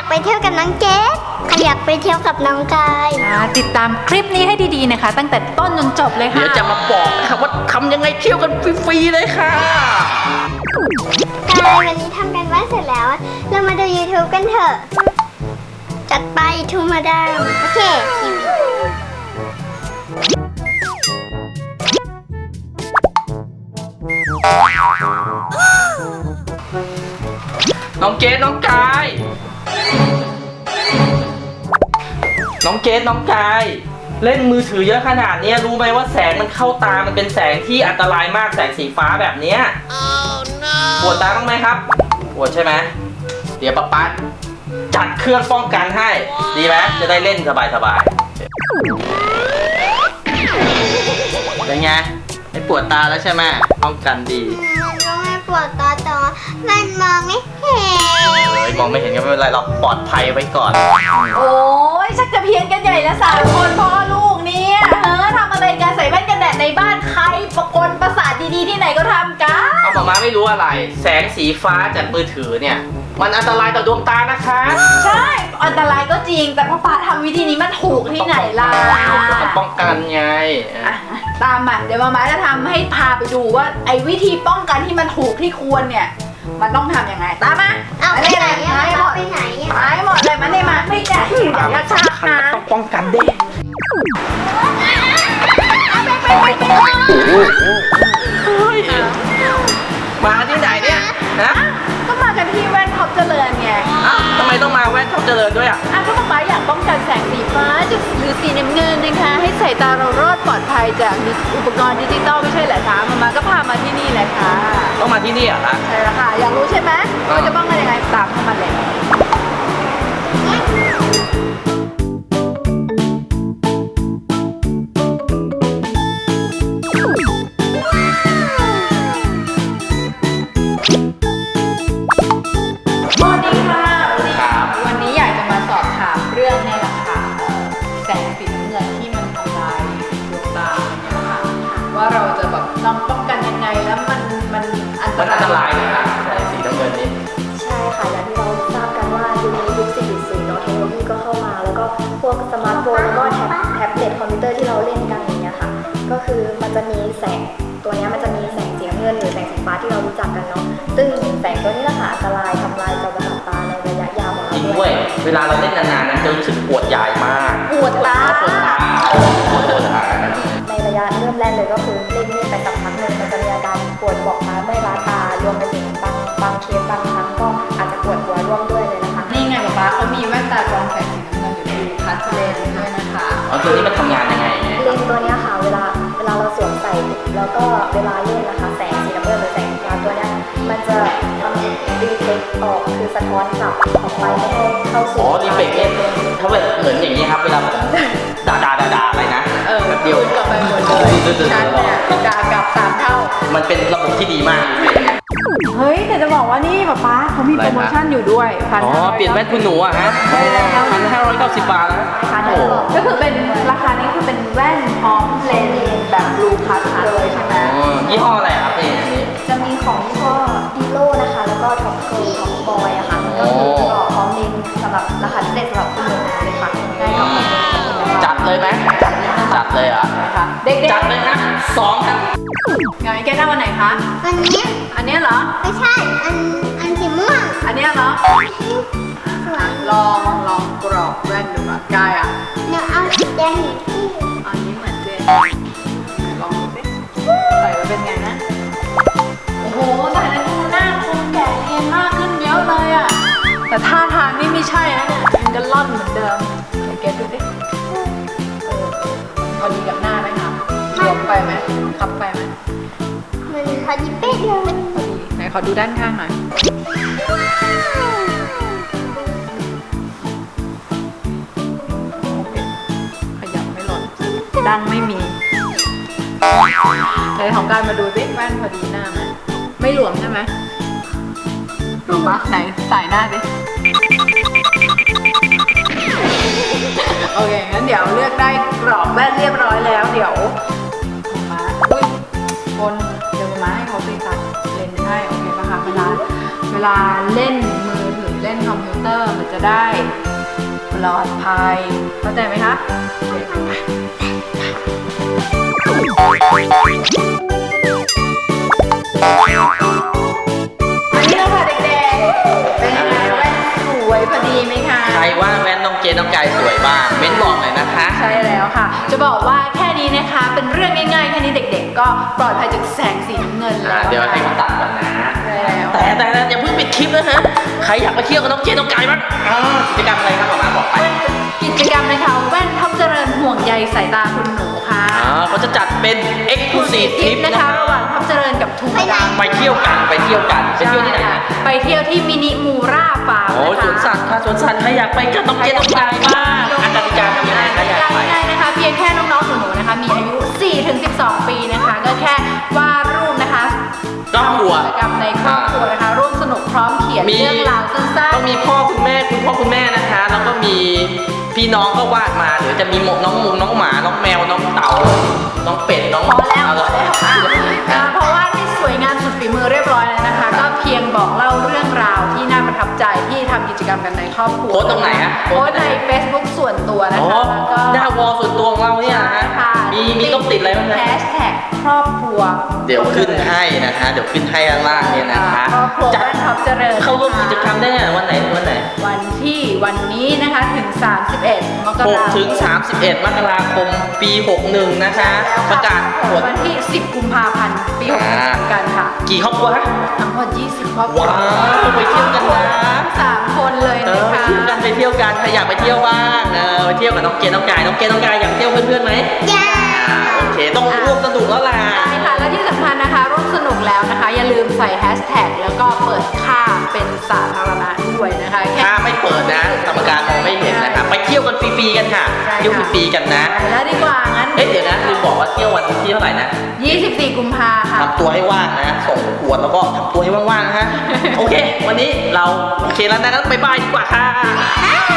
ากไปเที่ยวกับน้องเกดใครอยากไปเที่ยวกับน้องกายอ่าติดตามคลิปนี้ให้ดีๆนะคะ ตั้งแต่ต้นจนจบเลยค่ะ เดี๋ยวจะมาบอกนะครับว่าทำยังไงเที่ยวกันฟรีๆเลยค่ะ กายวันนี้ทำกันบ้านเสร็จแล้ว เรามาดู YouTube กันเถอะ จัดไปทูมาดามโอเคทีวีน้องเกดน้องกาย น้องเกดน้องกาย เล่นมือถือเยอะขนาดเนี้ยรู้ไหมว่าแสงมันเข้าตามันเป็นแสงที่อันตรายมากแสงสีฟ้าแบบเนี้ยปวดตาบ้างไหมครับ ปวดใช่ไหมเดี๋ยวป๊าป๊าจัดเครื่องป้องกันให้ ดีไหมจะได้เล่นสบายๆเป็นไงไม่ปวดตาแล้วใช่ไหมป้องกันดีมันก็ไม่ปวดตาแต่ว่ามันมองไม่เห็นเฮ้ยมองไม่เห็นก็ไม่เป็นไรเราปลอดภัยไว้ก่อนโอ้ ยชักจะเพี้ยนกันใหญ่แล้วสามคนพ่อลูกเนี่ยเออทำอะไรกันใส่แว่นกันแดดในบ้านใครประกลประสาทดีๆที่ไหนก็ทำกัน เอาหมามาไม่รู้อะไร แสงสีฟ้าจากมือถือเนี่ย มันอันตรายต่อดวงตานะคะใช่ อันตรายก็จริง แต่พ่อป้าทำวิธีนี้มันถูกที่ไหนล่ะต้องป้องกันไงอะตามมาเดี๋ยวมาม้าจะทำให้พาไปดูว่าไอ้วิธีป้องกันที่มันถูกที่ควรเนี่ย มันต้องทำยังไง ตามมาเอาไปนี่ไหนเลยอะมาให้หมเอาดไปไหนอะมาให้หมดเลยมานี่มาไม่ได้อย่าอย่าชักคันนะก็ต้องป้องกันเด้เฮ้ยมาที่ไหนเนี่ยฮะก็มากันที่แว่นท็อปเจริญไงอ้าวทำไมต้องมาแว่นท็อปเจริญด้วยอะอะก็ป๊าป๊าอยากป้องกันแสงสีฟ้าจากหรือสีน้ำเงินนะคะ ให้สายตาเรารอดปลอดภัยจากอุปกรณ์ดิจิตอลไม่ใช่เหรอคะมามาก็พามาที่นี่เลยค่ะ ต้องมาที่นี่เหรอคะ ใช่แล้วค่ะ อยากรู้ใช่ไหมอ่าว่าจะป้องกันยังไงตามเข้ามาเลย ก็คือมันจะมีแสงตัวเนี้ยมันจะมีแสงสีน้ำเงินหรือแสงสีฟ้าที่เรารู้จักกันเนาะซึ่งแสงตัวนี้แหละค่ะอันตรายทำลายจอประสาทตาในระยะยาวของจริงเราด้ด้ววยย เวลาเราเล่นนานๆนะจะรู้สึกปวดใหญ่มากปวดตา ปวดตาปวดตาในระยะเริ่มแรกเลยก็คือเล่นเล่นไปสักพักหนึ่งมันจะมีอาการปวดบอกตาเมื่อยล้าตารวมไปถึงบางบางเคสบางครั้งก็อาจจะปวดหัวร่วมด้วยเลยนะคะ นี่ไงป๊าป๊าเขามีแว่นตากรองแสงสีน้ำเงินอยู่ในคัสเลนด้วยนะคะ อ๋อตัวนี้มันทำงานยังไงเนี่ยเลนส์ตัวเนี้ยค่ะ แล้วก็เวลาเล่นนะคะ แสงสีน้ำเงินหรือแสงฟ้าตัวเนี้ยมันจะทำรีเฟกออกคือสะท้อนกลับออกไปไม่ให้เข้าสู่อ๋อรีเฟกเนี่ยถ้าเป็นเหมือนอย่างนี้ครับเวลาผมด่าด่าด่าด่าอะไรนะเออแบบเดียวกลับไปหมดเลยฉันเนี่ยด่ากลับสามเท่า มันเป็นระบบที่ดีมากรีเฟกเนี่ยเฮ้ยแต่จะบอกว่านี่ป๊าป๊าเขามีโปรโมชั่นอยู่ด้วยพันอ๋อเปลี่ยนแว่นคุณหนูอะฮะใช่แล้วพันห้าร้อยเก้าสิบบาทแล้วโอ้โหก็คือเป็นราคานี้คือเป็นแว่นพร้อมเลนส์แบบบลูคัสเล ยใช่ไหมอ๋อยี่ห้ออะไรครับนี่อันนี้ จะมีของยี่ห้อดีโลนะคะ แล้วก็ท็อปโกลท็อปบอยอะค่ะก็คือก็พร้อมเลนส์สำหรับราคาพิเศษสำหรับคุณหนูเลยค่ะง่ายกับคนเล่นกับคนนะคะจัดเลยไหมจัดเลยเหรอะนะคะเด็กๆจัดเลยนะสองครับงั้นแกได้วันไหนคะ อันเนี้ยอันเนี้ยเหรอ ไม่ใช่ อัน อันสีม่วงอันเนี้ยเหรอ สวยลองลองกรอบแว่นดูก่อนกายอะเดี๋ยวเอาสีแดงอยู่ที่ อันนี้เหมือนเจน แต่ท่าทางนี่ไม่ใช่นะเนี่ยยังจะล่อนเหมือนเดิมไหนแกดูดิเออพอดีกับหน้าไหมคะรวมไปไหมคับไปไหมมันพอดีเป๊ะเลยพอดีไหนขอดูด้านข้างหน่อยโอเคขยับไม่หล่นดังไม่มีไหนของการมาดูสิแว่นพอดีหน้าไหมไม่หลวมใช่ไหมหลวมปะไหนใส่หน้าสิ โอเคงั้นเดี๋ยวเลือกได้กรอบแว่นเรียบร้อยแล้ว เดี๋ยวมาอุ้ยคนเดี๋ยวมาให้เขาไปตัดเลนส์ให้โอเคปะคะเวลาเวลาเล่นมือถือเล่นคอมพิวเตอร์มันจะได้ปลอดภัยเข้าใจไหมคะ รว่าแว่นน้องเกดน้องกายสวยบ้างเม้นบอกหน่อยนะคะ ใช่แล้วค่ะ จะบอกว่าแค่นี้นะคะ เป็นเรื่องง่ายๆ แค่นี้เด็กๆ ก็ปลอดภัยจากแสงสีน้ำเงินอ่าแล้วเดี๋ยวให้เขาตัดก่อนนะ ใช่แล้วแต่แต่แต่อย่าเพิ่งปิดคลิปนะฮะ ใครอยากไปเที่ยวกับน้องเกดน้องกายบ้างอ่ากิจกรรมอะไรครับหมอมาบอกไป กิจกรรมนะคะแว่นท็อปเจริญห่วงใยสายตาคุณหนูค่ะอ่า เขาจะจัดเป็น Exclusive ทริ Trip ปนะนะคะคะระหว่างท็อปเจริญกับทูมาดามไปเที่ยวกันไปเที่ยวกันไปเที่ยวที่ไหนใช่นะค่ะไปเที่ยวที่มินิมูราฟาร์มโอ้นะคะสวนสัตว์ค่ะสวนสัตว์ใครอยากไปกับน้องเกดน้องกายบ้างอากาศการทำยังไงคะอยากไปง่ายๆนะคะ เพียงแค่น้องๆหนูๆนะคะ มีอายุ 4-12 ปีนะคะ ก็แค่วาดรูปนะคะครอบครัวกิจกรรมในครอบครัวนะคะร่วมสนุกพร้อมเขียนมีเรื่องราวสั้นต้องมีพ่อคุณแม่คุณพ่อคุณแม่นะคะ แล้วก็มีพี่น้องก็วาดมาหรือจะมีหมกน้องหมูน้องหมา น้องแมว น้องเต่า รรมกันในครอบครัวโพสต์ตรงไหนฮะโพสต์ใน Facebook ส่วนตัวนะอ๋อคะแล้วก็หน้าวอลส่วนตัวของเราเนี่ยนะใช่ค่ะมีมีต้องติดอะไรบ้างแฮนะชแท็กครอบครัวเดี๋ยวขึ้นให้นะคะเดี๋ยวขึ้นให้ด้านล่างเนี่ยนะคะครอบครัวจะบ้านท็อปเจริญเข้าร่วมกิจกรรมได้เนี่ยวันไหนวันไหนวันที่วันนี้นะคะถึง 31 มกราคม6ถึง31 มกราคม ปี 61 นะคะ ประกาศผล วันที่ 10 กุมภาพันธ์ ปีอ่า 61เหมือนกันค่ะ กี่ครอบครัวฮะ ทั้งหมด20ครอบครัวว้าวไปเที่ยวกันนะ สามคน เลยเอนะอคะเที่ยวกันไปเที่ยวกันใครอยากไปเที่ยวบ้างเออไปเที่ยวกับน้องเกดน้องกายน้องเกดน้องกายอยากเที่ยวเพื่อนๆไหมย่าอ่าโอเคต้องร่วมสนุกแล้วล่ะใช่ค่ะและที่สำคัญนะคะร่วมสนุกแล้วนะคะ อย่าลืมใส่แฮชแท็กแล้วก็เปิดค่าเป็นสาธารณะด้วยนะคะแค่ ถ้าไม่เปิดนะกรรมการมองไม่เห็นนะครับไปเที่ยวกัน ฟรีๆกันค่ะใช่ค่ะ เที่ยวฟรีๆกันนะ ไปแล้วดีกว่างั้น เอ๊ะเดี๋ยวนะลืมบอกว่าเที่ยววันที่เท่าไหร่นะ24 กุมภาค่ะ ทำตัวให้ว่างนะ ส่งประกวดแล้วก็ทำตัวให้ว่างๆนะฮะ โอเค วันนี้เราโอเคแล้วนะงั้นบ๊ายบายดีกว่าค่ะบ๊ายบาย